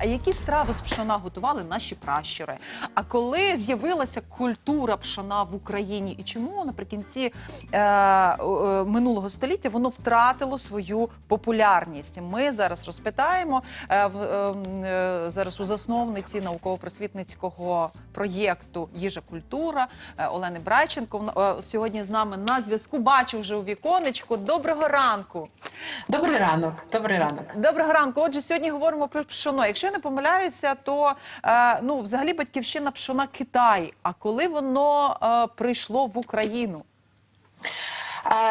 А які страви з пшона готували наші пращури? А коли з'явилася культура пшона в Україні, і чому наприкінці е, е, минулого століття воно втратило свою популярність? Ми зараз розпитаємо е, е, е, зараз у засновниці науково-просвітницького проєкту Їжа культура е, Олени Брайченко. Е, сьогодні з нами на зв'язку. Бачу вже у віконечку. Доброго ранку. Добрий ранок, добрий ранок. Доброго ранку. Отже, сьогодні говоримо про пшоно. Якщо я не помиляюся, то е, ну взагалі батьківщина пшона Китай. А коли воно е, прийшло в Україну?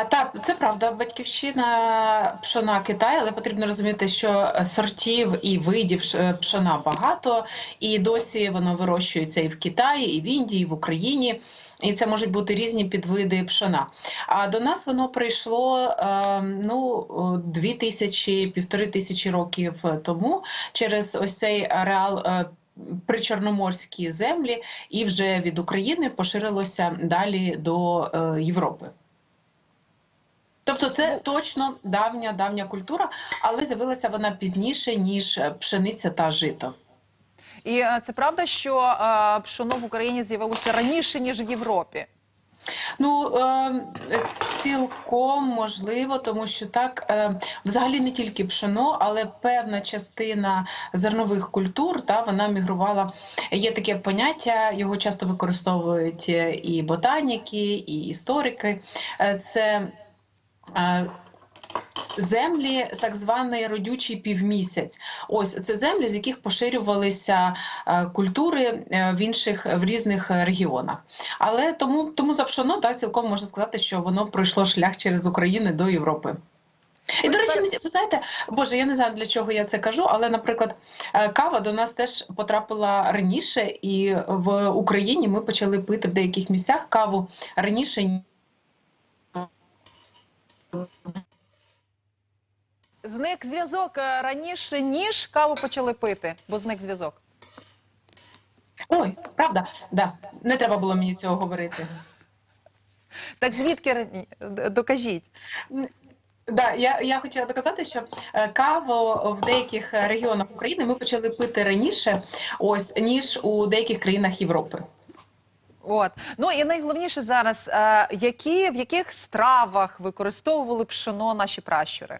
Так, це правда, батьківщина пшона Китай, але потрібно розуміти, що сортів і видів пшона багато, і досі воно вирощується і в Китаї, і в Індії, і в Україні. І це можуть бути різні підвиди пшона. А до нас воно прийшло е, ну дві тисячі, півтори тисячі років тому через ось цей ареал. е, Причорноморські землі, і вже від України поширилося далі до е, Європи. Тобто це точно давня давня культура, але з'явилася вона пізніше ніж пшениця та жито. І е, це правда, що е, пшоно в Україні з'явилося раніше ніж в Європі. Ну е, цілком можливо, тому що так е, взагалі не тільки пшено, але певна частина зернових культур та вона мігрувала. Є таке поняття, його часто використовують е, і ботаніки, і історики. Е, це е, Землі, так званий родючий півмісяць. Ось це землі, з яких поширювалися е, культури е, в інших в різних регіонах. Але тому, тому за пшоно так цілком можна сказати, що воно пройшло шлях через Україну до Європи. І, до речі, ви знаєте, Боже, я не знаю для чого я це кажу, але, наприклад, е, кава до нас теж потрапила раніше, і в Україні ми почали пити в деяких місцях каву раніше. Зник зв'язок е, раніше, ніж каву почали пити, бо зник зв'язок. Ой, правда, да, не треба було мені цього говорити. Так звідки рані- докажіть? Да, я, я хотіла доказати, що е, каву в деяких регіонах України ми почали пити раніше, ось ніж у деяких країнах Європи. От ну і найголовніше зараз, е, які в яких стравах використовували пшоно наші пращури?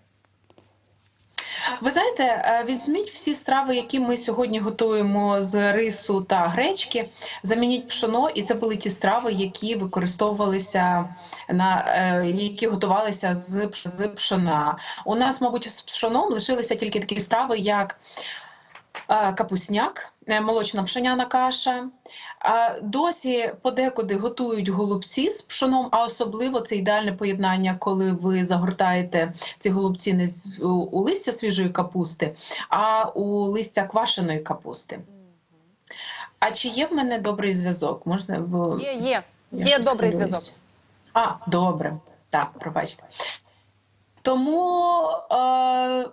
Ви знаєте, е, візьміть всі страви, які ми сьогодні готуємо з рису та гречки, замініть пшоно, і це були ті страви, які використовувалися на е, які готувалися з, пшона. У нас, мабуть, з пшоном лишилися тільки такі страви, як капусняк, е, молочна пшеняна каша. Досі подекуди готують голубці з пшоном, а особливо це ідеальне поєднання, коли ви загортаєте ці голубці не у листя свіжої капусти, а у листя квашеної капусти. А чи є в мене добрий зв'язок? Можна бо Є, є, я є добрий зв'язок. А, добре. Так, пробачте. Тому е,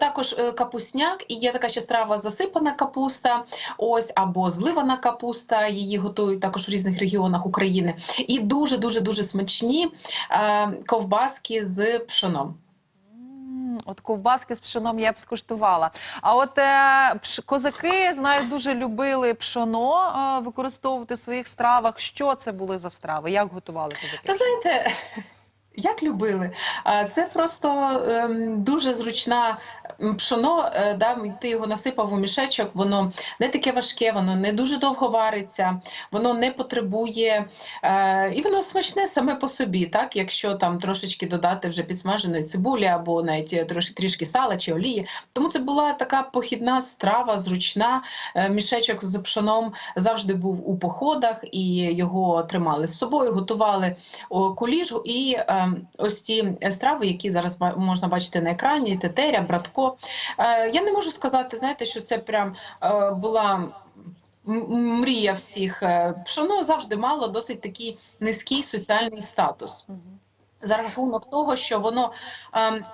Також е, капусняк, і є така ще страва засипана капуста, ось або зливана капуста. Її готують також в різних регіонах України. І дуже дуже дуже смачні е, ковбаски з пшоном. От ковбаски з пшоном я б скуштувала. А от е, козаки, знаю, дуже любили пшоно е, використовувати в своїх стравах. Що це були за страви? Як готували козаки? Та знаєте, як любили. Це просто ем, дуже зручна пшоно. е, Да, ти його насипав у мішечок, воно не таке важке, воно не дуже довго вариться, воно не потребує е, і воно смачне саме по собі, так якщо там трошечки додати вже підсмаженої цибулі або навіть трошки трішки сала чи олії. Тому це була така похідна страва, зручна. Е, Мішечок з пшоном завжди був у походах, і його тримали з собою, готували о, куліж і е, ось ці страви, які зараз можна бачити на екрані: тетеря, братко. Е, я не можу сказати, знаєте, що це прям е, була. Мрія всіх Е, пшоно завжди мало досить такий низький соціальний статус за рахунок того, що воно ем,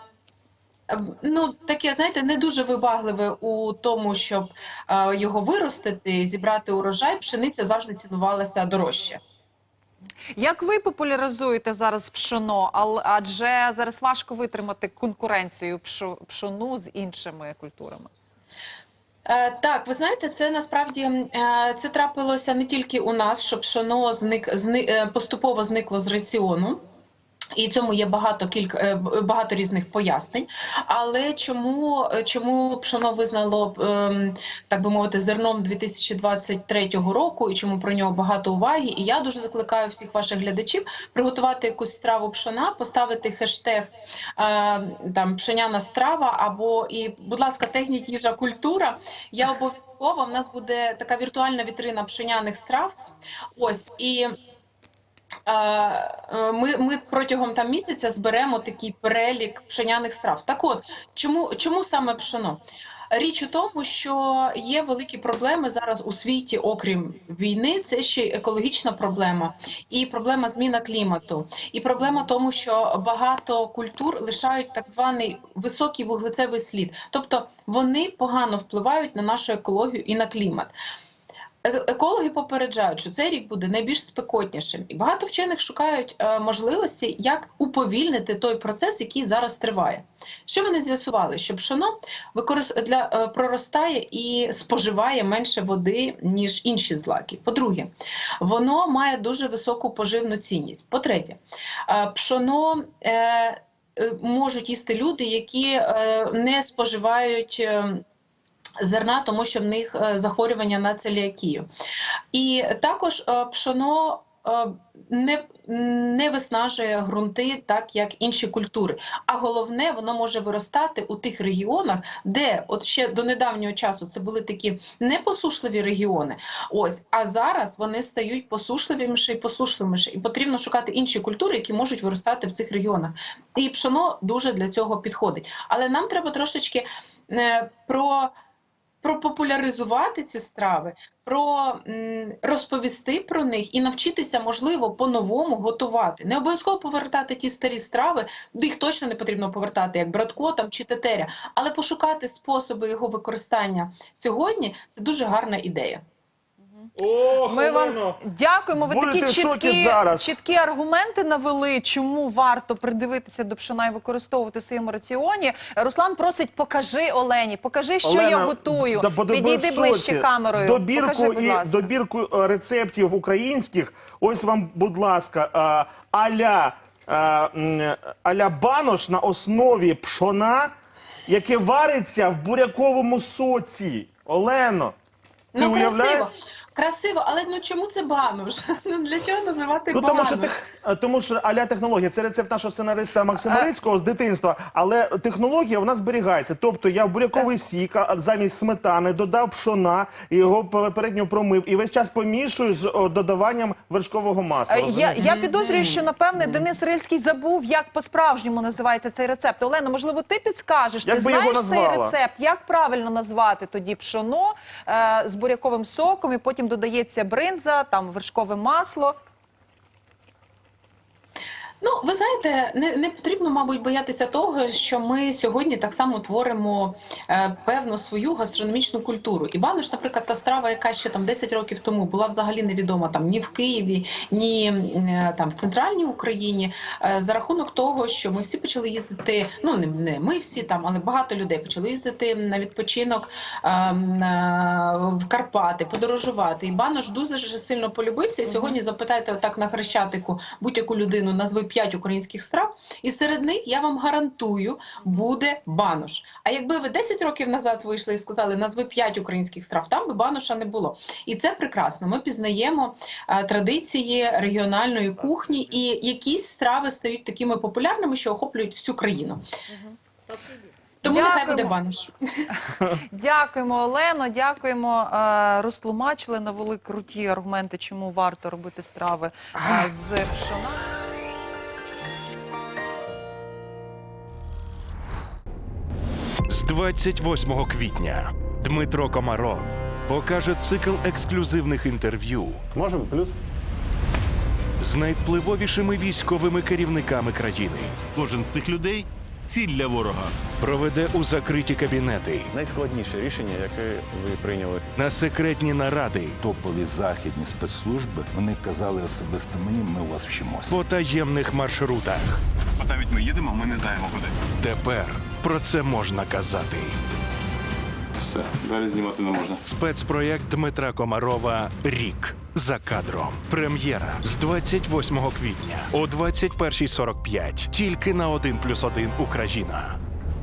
ем, ну таке, знаєте, не дуже вибагливе у тому, щоб е, його виростити, зібрати урожай. Пшениця завжди цінувалася дорожче. Як ви популяризуєте зараз пшоно? Адже зараз важко витримати конкуренцію пшону з іншими культурами. Е, Так, ви знаєте, це насправді е, це трапилося не тільки у нас, щоб пшоно зник зни, е, поступово зникло з раціону. І цьому є багато кілька е, багато різних пояснень. Але чому, е, чому пшоно визнало ем, так би мовити зерном 2023 року, і чому про нього багато уваги? І я дуже закликаю всіх ваших глядачів приготувати якусь страву пшона, поставити хештег е, там пшеняна страва або і, будь ласка, технік їжа культура. Я обов'язково в нас буде така віртуальна вітрина пшеняних страв. Ось і. Е, Ми, ми протягом там місяця зберемо такий перелік пшеняних страв. Так от, чому, чому саме пшено? Річ у тому, що є великі проблеми зараз у світі, окрім війни, це ще й екологічна проблема, і проблема зміна клімату, і проблема тому, що багато культур лишають так званий високий вуглецевий слід, тобто вони погано впливають на нашу екологію і на клімат. Е- Екологи попереджають, що цей рік буде найбільш спекотнішим, і багато вчених шукають е, можливості, як уповільнити той процес, який зараз триває. Що вони з'ясували? Що використ... для е, проростає і споживає менше води ніж інші злаки. По-друге, воно має дуже високу поживну цінність. По-третє, пшоно. Можуть їсти люди, які не споживають е, зерна, тому що в них е, захворювання на целіакію. І також е, пшоно е, не, не виснажує ґрунти так, як інші культури. А головне, воно може виростати у тих регіонах, де от ще до недавнього часу це були такі непосушливі регіони. Ось, а зараз вони стають посушливіші і посушливіші. І потрібно шукати інші культури, які можуть виростати в цих регіонах. І пшоно дуже для цього підходить. Але нам треба трошечки про пропопуляризувати ці страви, про розповісти про них і навчитися, можливо, по-новому готувати. Не обов'язково повертати ті старі страви, їх точно не потрібно повертати, як братко там чи тетеря, але пошукати способи його використання сьогодні це дуже гарна ідея. Ох, Ми вам дякуємо. Ви Будете такі в шокі чіткі, зараз. чіткі аргументи навели, чому варто придивитися до пшона і використовувати в своєму раціоні. Руслан просить, покажи Олені, покажи, що я готую. да, Підійди в шоці. ближче камерою. Добірку покажи, будь і ласка. добірку е, рецептів українських. Ось вам, будь ласка, е, аля, е, м, аля банош на основі пшона, яке вариться в буряковому соці. Олено, ти ну, уявляєш? Красиво. Але ну чому це бануш? Ну для чого називати Ну, тому бануш? що тех, е, тому що аля технологія це рецепт нашого сценариста Максима Рицького з дитинства, але технологія вона зберігається. Тобто я в буряковий сік а замість сметани додав пшона, і його попередньо промив і весь час помішую з о, додаванням вершкового масла. Е, Я, розумієш? я підозрюю, що напевне Денис Рильський забув, як по-справжньому називається цей рецепт. Олена, можливо, ти підскажеш? Як ти би його знаєш цей назвала? рецепт? Як правильно назвати тоді пшоно е, з буряковим соком, і потім додається бринза, там вершкове масло. Ну, ви знаєте, не, не потрібно, мабуть, боятися того, що ми сьогодні так само творимо е, певну свою гастрономічну культуру. І банош, наприклад, та страва, яка ще там 10 років тому була взагалі невідома там ні в Києві, ні е, там в центральній Україні, е, за рахунок того, що ми всі почали їздити. Ну не, не ми всі там, але багато людей почали їздити на відпочинок е, на- в Карпати, подорожувати. І банош дуже сильно полюбився. І сьогодні запитайте отак на хрещатику будь-яку людину, назви 5 українських страв, і серед них я вам гарантую буде банош. А якби ви 10 років назад вийшли і сказали назви 5 українських страв, там би баноша не було. І це прекрасно. Ми пізнаємо е, традиції регіональної кухні, і якісь страви стають такими популярними, що охоплюють всю країну. Тому нехай буде банош. Дякуємо, Олено. Дякуємо. Е, розтлумачили навели круті аргументи, чому варто робити страви е, з пшона. 28 квітня Дмитро Комаров покаже цикл ексклюзивних інтерв'ю Можемо плюс? з найвпливовішими військовими керівниками країни. Кожен з цих людей ціль для ворога. проведе у закриті кабінети, Найскладніше рішення, яке ви прийняли. на секретні наради, топові західні спецслужби вони казали особисто мені, ми у вас вчимося. по таємних маршрутах. От навіть ми їдемо, ми не знаємо куди. Тепер про це можна казати. Все, далі знімати не можна. Спецпроєкт Дмитра Комарова Рік за кадром. Прем'єра з 28 квітня о 21.45. Тільки на 1+,1 Україна.